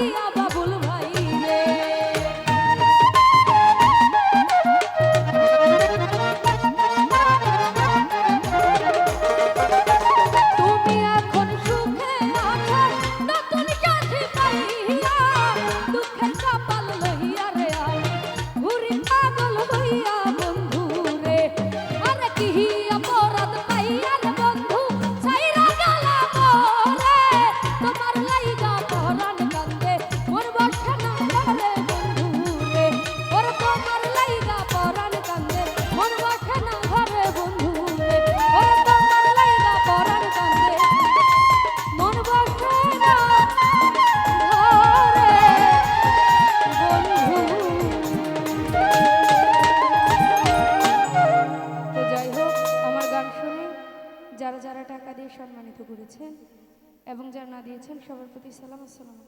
Maria. দিয়েছেন এবং যারা না দিয়েছেন সবার প্রতি সালাম আসসালাম